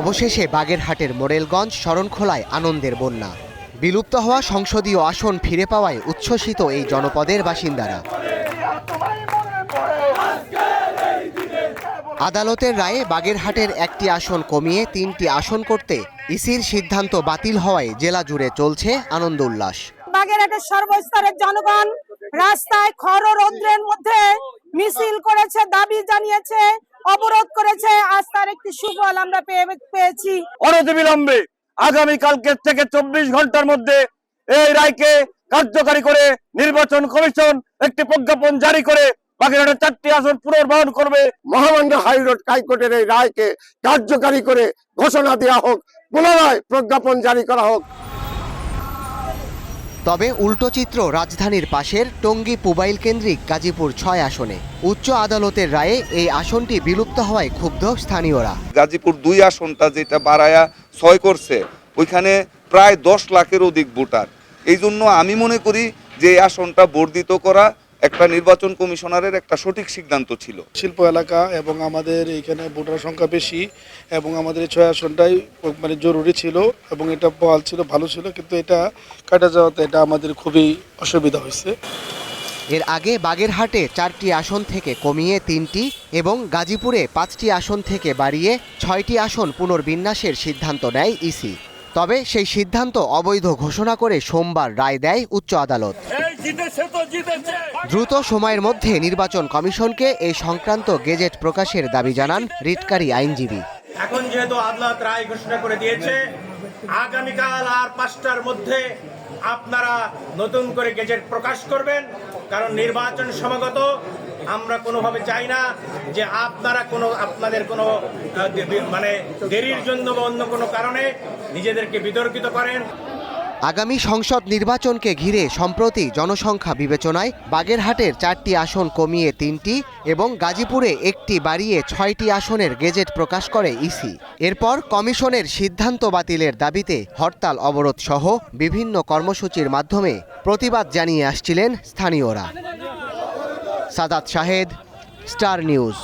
অবশেষে বাগেরহাটের মোরেলগঞ্জ শরণখোলায় আনন্দের বন্যা। বিলুপ্ত হওয়া সংসদীয় আসন ফিরে পাওয়ায় উচ্ছ্বসিত এই জনপদের বাসিন্দারা। আদালতের রায়ে বাগেরহাটের একটি আসন কমিয়ে তিনটি আসন করতে ইসির সিদ্ধান্ত বাতিল হওয়ায় জেলা জুড়ে চলছে আনন্দ উল্লাস। বাগেরহাটের সর্বস্তরের জনগণ রাস্তায় খর রৌদ্রের মধ্যে মিছিল করেছে, দাবি জানিয়েছে অবরোধ করেছে। আজ তার একটি সুফল আমরা পেয়ে- পেয়েছি। অনতিবিলম্বে আগামীকালকে থেকে চব্বিশ ঘণ্টার মধ্যে এই রায়কে কার্যকারী করে নির্বাচন কমিশন একটি প্রজ্ঞাপন জারি করে বাগেরহাটের চারটি আসন পুনর্বহন করবে। মহামান্য হাইকোর্ট হাইকোর্টের এই রায়কে কার্যকারী করে ঘোষণা দেওয়া হোক পুনরায় প্রজ্ঞাপন জারি করা হোক। তবে উল্টো চিত্র রাজধানীর পাশের টঙ্গী পুবাইল কেন্দ্রিক গাজীপুর ছয় আসনে। উচ্চ আদালতের রায়ে এই আসনটি বিলুপ্ত হওয়ায় ক্ষুব্ধ স্থানীয়রা। গাজীপুর দুই আসনটা যেটা বাড়ায়া ছয় করছে, ওইখানে প্রায় দশ লাখের অধিক ভোটার। এই জন্য আমি মনে করি যে আসনটা বর্ধিত করা একটা নির্বাচন কমিশনারের একটা সঠিক সিদ্ধান্ত ছিল। শিল্প এলাকা এবং আমাদের এইখানে ভোটার সংখ্যা বেশি এবং আমাদের এই ছয় আসনটাই মানে জরুরি ছিল এবং এটা বহাল ছিল ভালো ছিল কিন্তু এটা কাটা যাওয়াতে এটা আমাদের খুবই অসুবিধা হয়েছে। এর আগে বাগেরহাটে চারটি আসন থেকে কমিয়ে তিনটি এবং গাজীপুরে পাঁচটি আসন থেকে বাড়িয়ে ছয়টি আসন পুনর্বিন্যাসের সিদ্ধান্ত নেয় ইসি। তবে সেই সিদ্ধান্ত অবৈধ ঘোষণা করে সোমবার রায় দেয় উচ্চ আদালত। দ্রুত সময়ের মধ্যে নির্বাচন কমিশনকে এই সংক্রান্ত গেজেট প্রকাশের দাবি জানান রিটকারী আইনজীবী। এখন যেহেতু আদালত রায় ঘোষণা করে দিয়েছে আগামীকাল আর পাঁচটার মধ্যে আপনারা নতুন করে গেজেট প্রকাশ করবেন কারণ নির্বাচন সমাগত আমরা কোনোভাবে চাই না যে আপনারা কোনো আপনাদের কোনো মানে দেরির জন্য বা অন্য কোনো কারণে নিজেদেরকে বিতর্কিত করেন। আগামী সংসদ নির্বাচনকে ঘিরে সম্প্রতি জনসংখ্যা বিবেচনায় বাগেরহাটের চারটি আসন কমিয়ে তিনটি এবং গাজীপুরে একটি বাড়িয়ে ছয়টি আসনের গেজেট প্রকাশ করে ইসি। এরপর কমিশনের সিদ্ধান্ত বাতিলের দাবিতে হরতাল অবরোধ সহ বিভিন্ন কর্মসূচির মাধ্যমে প্রতিবাদ জানিয়ে আসছিলেন স্থানীয়রা। Sadat Shahed, star news.